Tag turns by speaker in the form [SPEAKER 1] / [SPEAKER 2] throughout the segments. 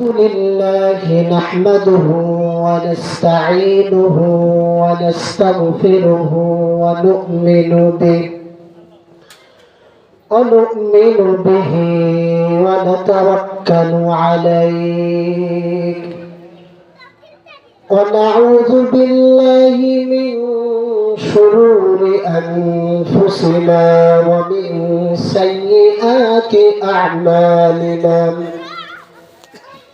[SPEAKER 1] الحمد لله نحمده ونستعينه ونستغفره ونؤمن به ونؤمن به ونتوكل عليه ونعوذ بالله من شرور أنفسنا ومن سيئات أعمالنا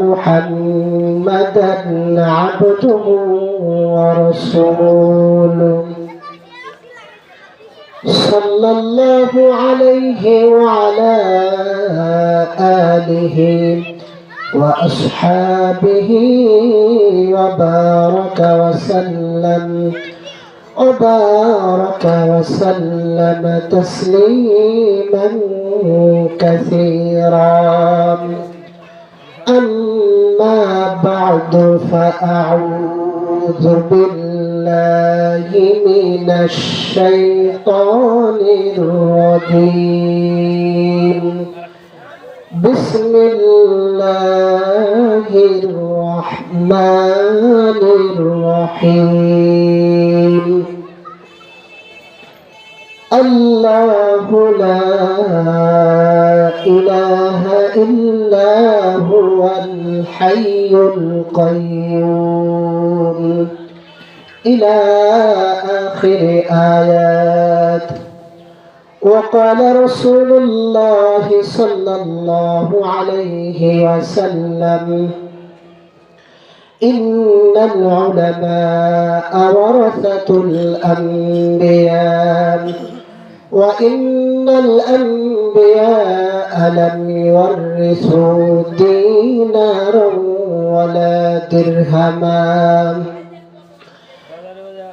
[SPEAKER 1] محمدا عبده ورسوله. صلى الله عليه وعلى آله وأصحابه وبارك وسلم وبارك وسلم تسليما كثيرا. أما بعد فأعوذ بالله من الشيطان الرجيم. بسم الله الرحمن الرحيم. الله لا إله إلا هو الحي القيوم. إلى آخر آيات. وقال رسول الله صلى الله عليه وسلم إن العلماء ورثة الأنبياء وإن الأنبياء لم يورثوا دينارا ولا درهما.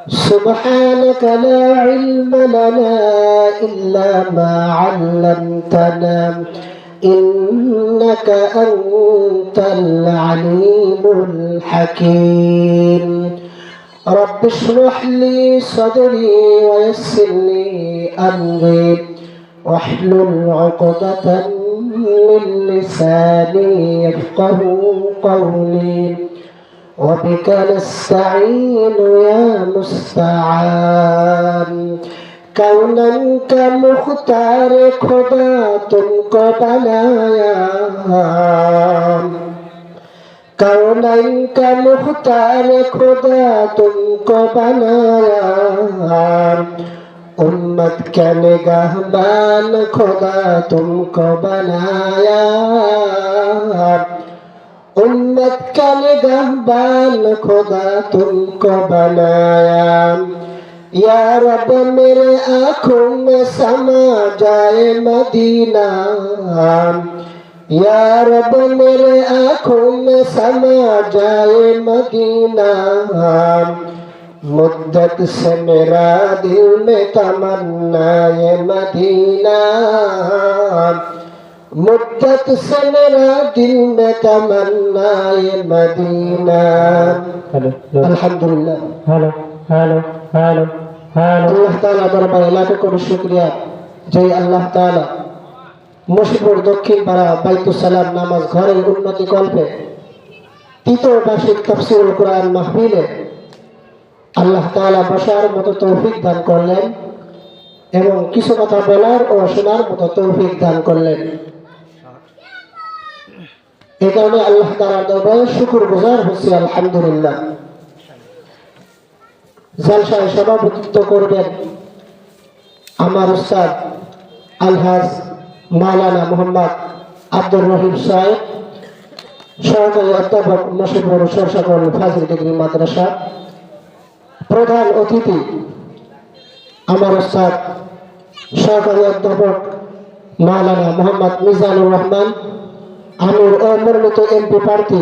[SPEAKER 1] سبحانك لا علم لنا إلا ما علمتنا. إنك أنت العليم الحكيم. رب اشرح لي صدري ويسر لي أمري. واحلل عقدة من لساني يفقه قولي وبك نستعين يا مستعان كونا كمختار خدا تم بلايا كونا كمختار خدا تم بلايا उम्मत का निगाहबान खुदा तुमको बनाया। उम्मत का निगाहबान खुदा तुमको बनाया। या रब, मेरे आँखों में समा जाए मदीना। या रब, मेरे आँखों में समा जाए मदीना। मुद्दत से मेरा दिल में तमन्ना ये मदीना मुद्दत से मेरा दिल में तमन्ना ये मदीना
[SPEAKER 2] হ্যালো
[SPEAKER 1] अल्हम्दुलिल्लाह
[SPEAKER 2] হ্যালো হ্যালো হ্যালো হ্যালো
[SPEAKER 1] আল্লাহ তাআলা দরবারে লাখ কোটি শুকরিয়া যে আল্লাহ তাআলা মুশিপুর দক্ষিণ পাড়া বাইতুল সালাম নামাজ ঘরের উন্নতি কল্পে তৃতীয় বার্ষিক তাফসিরুল কোরআন মাহফিলে আল্লাহ তাআলা বসার মতো তৌফিক দান করলেন এবং কিছু কথা বলার ও শোনার মতো তৌফিক দান করলেন। এই কারণে আল্লাহ তাআলার দরবারে শুকুর গুজার হচ্ছি, আলহামদুলিল্লাহ। জলসায় সভাপতিত্ব করবেন আমার উস্তাদ আলহাজ মাওলানা মোহাম্মদ আব্দুর রহিম সাহেব, সহকারী অধ্যাপক নসিবুর সরসাগর ফাজিল ডিগ্রি মাদ্রাসা। প্রধান অতিথি আমার উস্তাদ সহকারী অধ্যাপক মাওলানা মোহাম্মদ মিজানুর রহমান, আমির ও মনোনীত এমপি প্রার্থী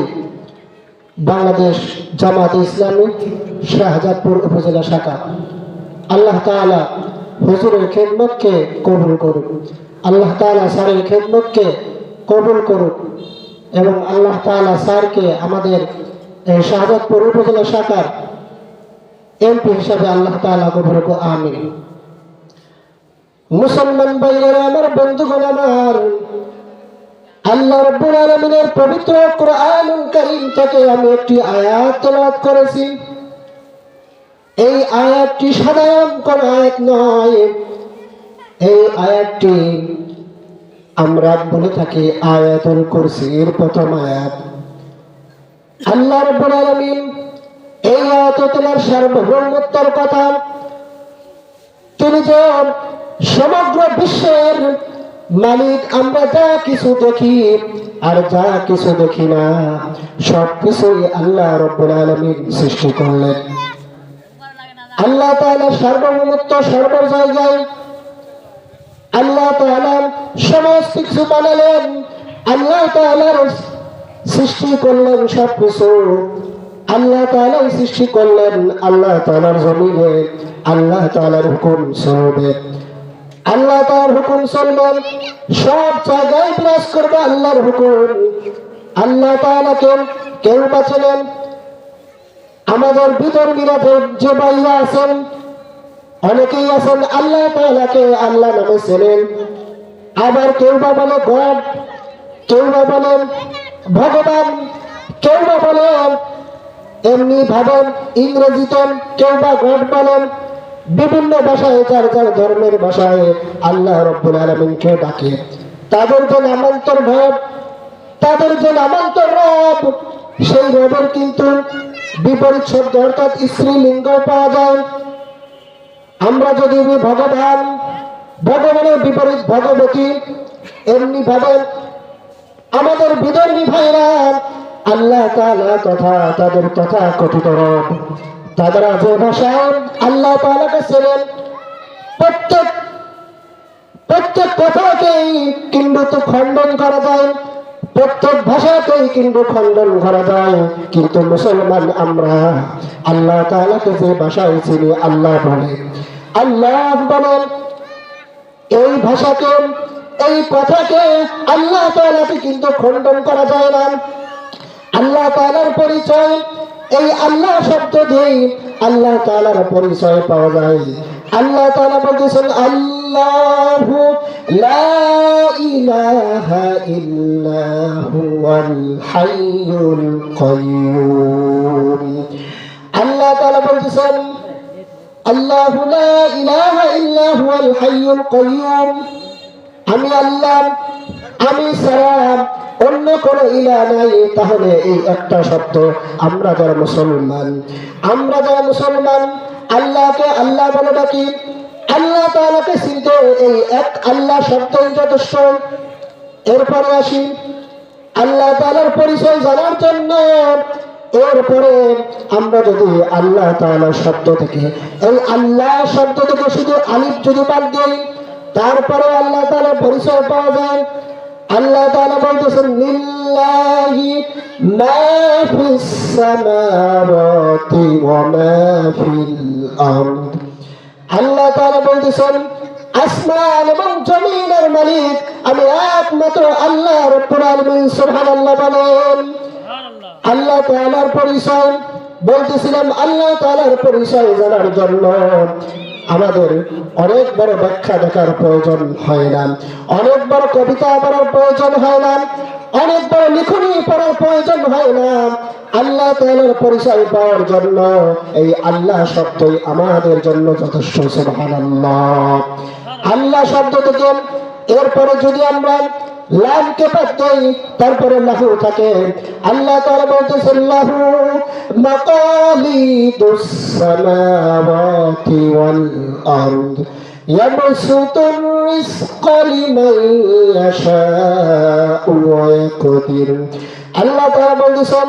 [SPEAKER 1] বাংলাদেশ জামাত ইসলামী, শাহজাদপুর উপজেলা শাখা। আল্লাহ তাআলা হুজুরের খেদমতকে কবুল করুক। আল্লাহ তাআলা স্যারের খেদমতকে কবুল করুক এবং আল্লাহ তাআলা স্যারকে আমাদের শাহজাদপুর উপজেলা শাখার এমপি হিসাবে আল্লাহ তাআলা কবুল করুক আমিন। মুসলমান ভাইয়েরা, আমার বন্ধুগণ আমার, আল্লাহ রাব্বুল আলামিনের পবিত্র কোরআনুল কারীম থেকে আমি একটি আয়াত তেলাওয়াত করেছি। এই আয়াতটি সাধারণ কোন আয়াত নয়। এই আয়াতটি আমরা বলে থাকি আয়াতুল কুরসির প্রথম আয়াত। আল্লাহ রাব্বুল আলামিন আয়াত তেলার সার্বভৌমত্বের কথা। তিনি যে সমগ্র বিশ্বের মালিক, আমরা যা কিছু দেখি আর যা কিছু দেখি না, সব কিছুই আল্লাহ রব্বুল আলমীর সৃষ্টি করলেন। আল্লাহ তাআলা সার্বভৌমত্ব সর্ব জায়গায় আল্লাহ তাআলা সমস্ত কিছু বানালেন, আল্লাহ তাআলার সৃষ্টি করলেন সব কিছু আল্লাহ তাআলাই সৃষ্টি করলেন, আল্লাহ তাআলার জমিনে, আল্লাহ তাআলার হুকুম চলবে আল্লাহ তাআলার হুকুম চলবে সব জায়গায় বিরাজ করবে আল্লাহর হুকুম। আল্লাহ তাআলাকে কেউ বাঁচালেন আমাদের ভিতর মিরাজের যে বাইরা আছেন, অনেকেই আছেন আল্লাহ তাআলাকে আল্লাহ নামে চেনেন। আবার কেউ বা বলে গড, কেউ বা বলেন ভগবান, কেউ বা বলেন এমনি ভাবেন ইংরেজিতে কেউ বা গড বলেন বিভিন্ন ভাষায় যার যার ধর্মের ভাষায় আল্লাহ রব্বুল আলমিনকে ডাকে। তাদের যে নামান্তর ভাব, তাদের যে নামান্তর রব, সেই রবের কিন্তু বিপরীত শব্দ অর্থাৎ স্ত্রীলিঙ্গ পাওয়া যায়। আমরা যদি ভগবান, ভগবানের বিপরীত ভগবতী, এমনি ভাবেন আমাদের বিধর্মী ভাইরা আল্লাহ তাআলা তথা তাদের তথা কথিত রব। তারা যে ভাষায় আল্লাহ তাআলাকে ছিলেন প্রত্যেক প্রত্যেক কথাকেই কিন্তু তো খণ্ডন করা যায়, প্রত্যেক ভাষাতেই কিন্তু খণ্ডন করা যায়। কিন্তু মুসলমান আমরা আল্লাহ তাআলাকে যে ভাষায় চিনি, আল্লাহ বলে। আল্লাহ বলেন এই ভাষাকে, এই কথাকে আল্লাহ তাআলাকে কিন্তু খণ্ডন করা যায় না। আল্লাহ তালার পরিচয়। এই আল্লাহ শব্দ দিয়েই আল্লাহ তালার পরিচয় পাওয়া যায়। আল্লাহ তালা বলতেছেন, আল্লাহু লা ইলাহা আল্লাহ ইলাহা আমি আল্লাহ, আমি সালাম অন্য কোন ইলা নাই, তাহলে এই একটা শব্দ আমরা যারা মুসলমান, আমরা যারা মুসলমান, আল্লাহকে আল্লাহ বলে ডাকি, আল্লাহ তাআলাকে চিনতে এই এক আল্লাহ শব্দই যথেষ্ট। এরপরে আসি, আল্লাহ তাআলার পরিচয় জানার জন্য, এরপরে আমরা যদি আল্লাহ তাআলার শব্দ থেকে, এই আল্লাহ শব্দ থেকে শুধু আলিফ যদি বাদ দিই তারপরে আল্লাহ তাআলার পরিচয় পাওয়া যায়। আল্লাহ তাআলা বলতেছেন লিল্লাহি মা ফিস সামাওয়াতি ওয়া মা ফিল আরদ। আল্লাহ তাআলা বলতেছেন আসমান এবং জমিনের মালিক আমি একমাত্র আল্লাহ রব্বুল আলামিন সুবহানাল্লাহ বলেন। আল্লাহ তাআলার পরিচয় বলতেছিলাম আল্লাহ তাআলার পরিচয় জানার জন্য। আমাদের অনেক বড় ব্যাখ্যা দেখার প্রয়োজন হয় না। অনেক বড় কবিতা পড়ার প্রয়োজন হয় না। অনেক বড় লিখনি পড়ার প্রয়োজন হয় না। আল্লাহ তাআলার পরিচয় পাওয়ার জন্য এই আল্লাহ শব্দই আমাদের জন্য যথেষ্ট, সুবহানাল্লাহ। আল্লাহ শব্দ থেকে এরপরে যদি আমরা লামকে বাদ দেই তারপরে লাহু থাকে আল্লাহ তাআলা বলতেছেন লাহু মাকালিদুস সামাওয়াতি ওয়াল আরদ يبسط الرزق لمن يشاء ويقدر আল্লাহ তাআলা বলতেছেন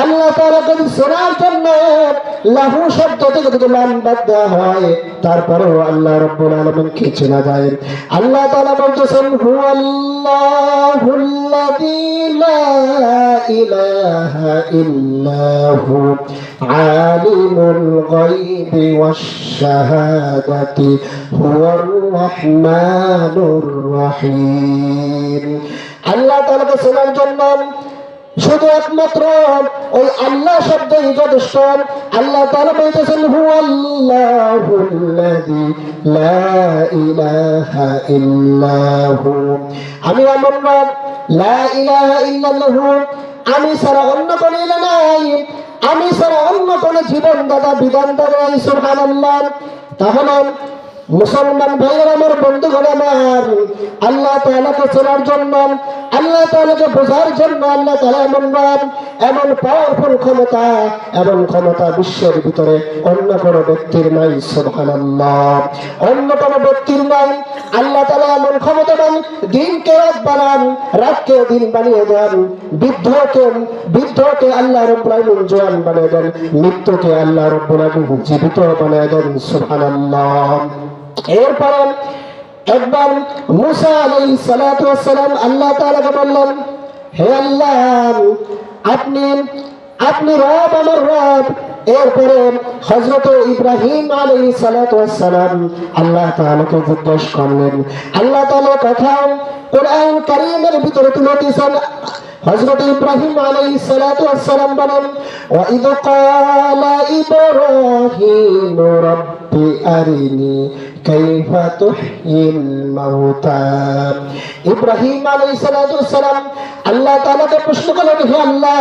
[SPEAKER 1] আল্লাহ তাআলা যদি শোনার জন্য লাহু শব্দ থেকে যদি লাম বাদ দেওয়া হয়, তারপরেও আল্লাহ রব্বুল আলামিনকে চেনা যায়? আল্লাহ তাআলা বলতেছেন হু আলিমুল গায়বি ওয়াশ শাহাদাতি হুয়ার রাহমানুর রাহিম। আল্লাহ তাআলাকে চেনার জন্য শুধু একমাত্র ওই আল্লাহ শব্দই যথেষ্ট। আল্লাহ তাআলা বলতেছেন হুয়াল্লাহুল্লাযী লা ইলাহা আমি এমন রব আমি ছাড়া অন্য কোনো নাই। আমি অন্য কোনো জীবন দাদা বিধান দাদা সুবহানাল্লাহ। তাহলে মুসলমান ভাইয়ের আমার বন্ধুগণ আমার, আল্লাহ তাআলাকে চেনার জন্য, আল্লাহ তালাকে বোঝার জন্য, আল্লাহ তাআলা এমন নাম এমন পাওয়ারফুল ক্ষমতা, এমন ক্ষমতা বিশ্বের ভিতরে অন্য কোনো ব্যক্তির নাই, সুবহানাল্লাহ। অন্য কোনো ব্যক্তির নাই, আল্লাহ তাআলা এমন ক্ষমতাবান, দিনকে রাত বানান রাতকে দিন বানিয়ে দেন, বৃদ্ধকে বৃদ্ধকে আল্লাহ রব্বুল জোয়ান বানিয়ে দেন, মৃত্যুকে আল্লাহ রব্বুল জীবিত বানিয়ে দেন, সুবহানাল্লাহ। এরপরে একবার মুসা ওয়াস সালাম আল্লাহ তাআলাকে বললেন, হে আল্লাহ, আপনি আপনি রব আমার রব। এরপরে হযরত ইব্রাহিম ওয়াস সালাম আল্লাহ তাআলাকে জিজ্ঞেস করলেন, আল্লাহ তাআলা কথা কোরআন কারীমের ভিতরে তুলে দিয়েছেন। হযরত ইব্রাহিম আলাইহিস সালাতু ওয়াস সালাম বলেন ওয়া ইদ ক্বালা ইব্রাহিম রব্বি আরিনি কাইফা মাউতা। ইব্রাহিম আলাইহিস সালাতু ওয়াস সালাম আল্লাহ তাআলাকে প্রশ্ন করলেন, হে আল্লাহ,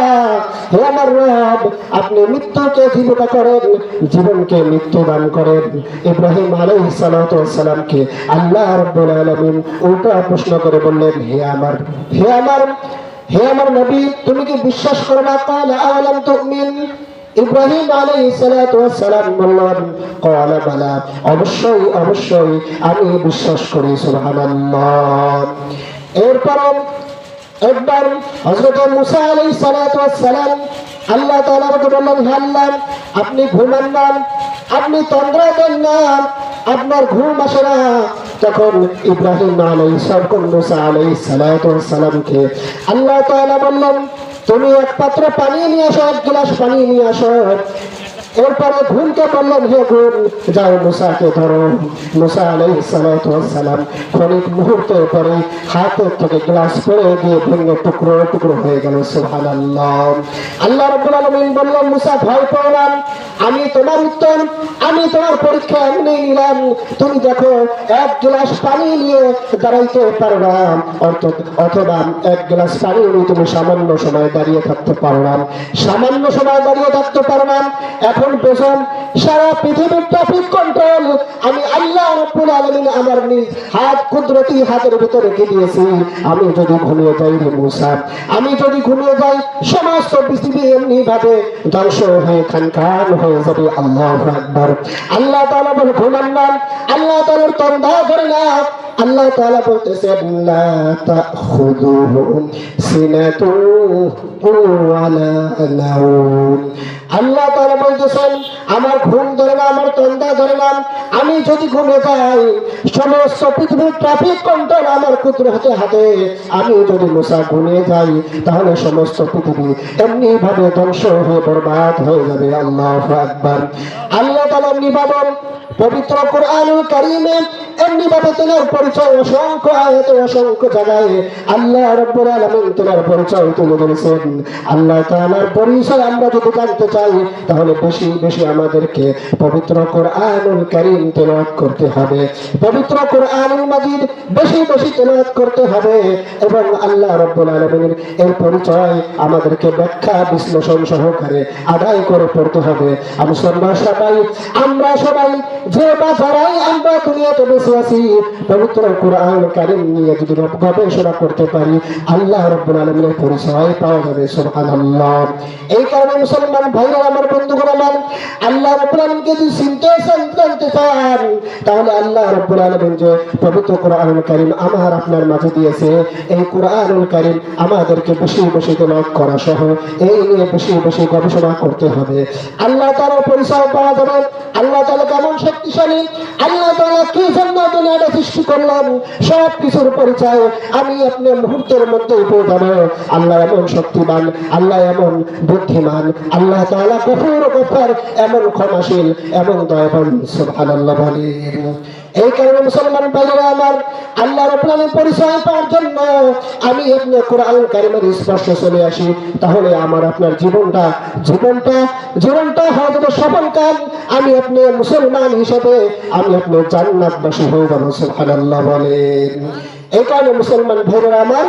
[SPEAKER 1] হে আমার রব, আপনি মৃত্যুকে জীবিত করেন, জীবনকে মৃত্যু দান করেন। ইব্রাহিম আলাইহিস সালাতু ওয়াস সালামকে আল্লাহ রাব্বুল আলামিন উল্টা প্রশ্ন করে বললেন, হে আমার হে আমার হে আমার নবী, তুমি কি বিশ্বাস করো না? কালা আলাম তুমিন। ইব্রাহিম আলাইহিস সালাতু সালাম বললেন ক্বালা বালা, অবশ্যই অবশ্যই আমি বিশ্বাস করি, সুবহানাল্লাহ। এরপর একবার হযরত মুসা আলাইহিস সালাতু ওয়াস সালাম আল্লাহ তাআলাকে বললেন হে আল্লাহ আপনি ঘুমান না, আপনি তন্দ্রা দেন না। আপনার ঘুম আসে না। তখন ইব্রাহিম আলাই সরকম মুসা আলাই সালাতু ওয়াস সালামকে আল্লাহ তালা বললেন, তুমি এক পাত্র পানি নিয়ে আসো, এক গ্লাস পানি নিয়ে আসো। এরপরে হে যাও মুসাকে ধরো। মুসা সালাতু সালাম মুহূর্তের পরে হাতের থেকে গ্লাস ভেঙে টুকরো টুকরো হয়ে গেল, সুবহানাল্লাহ। আল্লাহ রাব্বুল আলামিন মুসা, ভয় না, আমি তোমার উত্তর, আমি তোমার পরীক্ষা এমনি নিলাম। তুমি দেখো, এক গ্লাস পানি নিয়ে দাঁড়াইতে পারো না। অর্থাৎ, অথবা এক গ্লাস পানি নিয়ে তুমি সামান্য সময় দাঁড়িয়ে থাকতে পারো না। সামান্য সময় দাঁড়িয়ে থাকতে পারো না। এখন পেছন, সারা পৃথিবীর ট্রাফিক কন্ট্রোল আমি আল্লাহ রব্বুল আলামিন আমার নিজ হাত, কুদরতি হাতের ভিতরে রেখে দিয়েছি। আমি যদি ঘুমিয়ে যাই রে মুসা, আমি যদি ঘুমিয়ে যাই, সমস্ত পৃথিবী এমনি ভাবে ধ্বংস হয়ে খান খান হয়ে যাবে। আল্লাহ আকবার। আল্লাহ তাআলা বলে, ঘুমান না। আল্লাহ তাআলার তন্দা করে না আল্লাহ তাআলা বলতেছেন আল্লাহ তাআলা বলতেছেন, আমার ঘুম ধরে না আমার তন্দা ধরে না আমি যদি ঘুমে যাই, সমস্ত পৃথিবীর ট্রাফিক কন্ট্রোল আমার কুতুর হাতে হাতে। আমি যদি মুসা ঘুমিয়ে যাই, তাহলে সমস্ত পৃথিবী এমনি ভাবে ধ্বংস হয়ে, বরবাদ হয়ে যাবে। আল্লাহ আল্লাহ তাআলা নিবাদন পবিত্র কোরআনুল কারীমে এমনি ভাবে তোমার পরিচয় অসংখ্য আয়াতে অসংখ্য জায়গায় আল্লাহ রাব্বুল আলামিন তোমার পরিচয় তুলে ধরেছেন। আল্লাহ তাআলার পরিচয় আমরা যদি জানতে চাই, তাহলে বেশি বেশি আমাদেরকে পবিত্র কোরআনুল কারীম তেলাওয়াত করতে হবে। পবিত্র কোরআনুল মাজিদ বেশি বেশি তেলাওয়াত করতে হবে এবং আল্লাহ রাব্বুল আলামিনের এর পরিচয় আমাদেরকে ব্যাখ্যা, বিশ্লেষণ সহকারে আদায় করে পড়তে হবে। আমি সন্ধ্যা সবাই, আমরা সবাই যে আমরা আছি। পবিত্র কোরআন কারিম নিয়ে যদি গবেষণা করতে পারি, আল্লাহ রব্বুল পরিচয় পাওয়া যাবে এই কারণে মুসলমান ভাইরা, আমার বন্ধুগণ, আমার আল্লাহ রব্বুল যদি চান তাহলে আল্লাহ রব্বুল যে পবিত্র কোরআনুল কারিম আমার আপনার মাঝে দিয়েছে, এই কোরআনুল কারিম আমাদেরকে বেশি বেশি তেলাওয়াত করা সহ, এই নিয়ে বেশি বেশি গবেষণা করতে হবে। আল্লাহ তাআলার পরিচয় পাওয়া যাবে, আল্লাহ তাআলা কেমন শক্তিশালী আল্লাহ তালা কি জন্য দুনিয়াটা সৃষ্টি করলাম। সব কিছুর পরিচয় আমি আপনার মুহূর্তের মধ্যে পেয়ে যাব। আল্লাহ এমন শক্তিমান, আল্লাহ এমন বুদ্ধিমান, আল্লাহ তালা গফুর, গফার, এমন ক্ষমাশীল, এমন দয়াবান, সুবহানাল্লাহ বলেন এই কারণে মুসলমান ভাইয়েরা আমার আল্লাহ রব্বুলের পরিচয় পাওয়ার জন্য আমি আপনি কোরআন কারিমের স্পর্শ চলে আসি। তাহলে আমার আপনার জীবনটা জীবনটা জীবনটা হয়তো সফল কাম আমি আপনি মুসলমান হিসেবে আমি আপনি জান্নাতবাসী হয়ে যাব, সুবহানাল্লাহ বলেন। এই কারণে মুসলমান ভাইরা আমার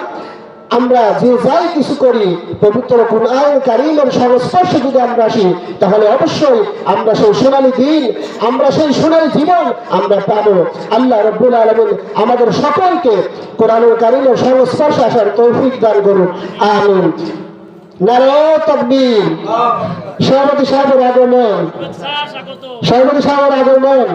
[SPEAKER 1] আমরা যে যাই কিছু করি, পবিত্র কোরআন কারিমের সংস্পর্শে যদি আমরা আসি, তাহলে অবশ্যই আমরা সেই সোনালী দিন, আমরা সেই সোনালী জীবন আমরা পাবো। আল্লাহ রব্বুল আলমিন আমাদের সকলকে কোরআন কারিমের সংস্পর্শে আসার তৌফিক দান করুন। আমিন। সভাপতি সাহেবের আগমন। সভাপতি সাহেবের আগমন।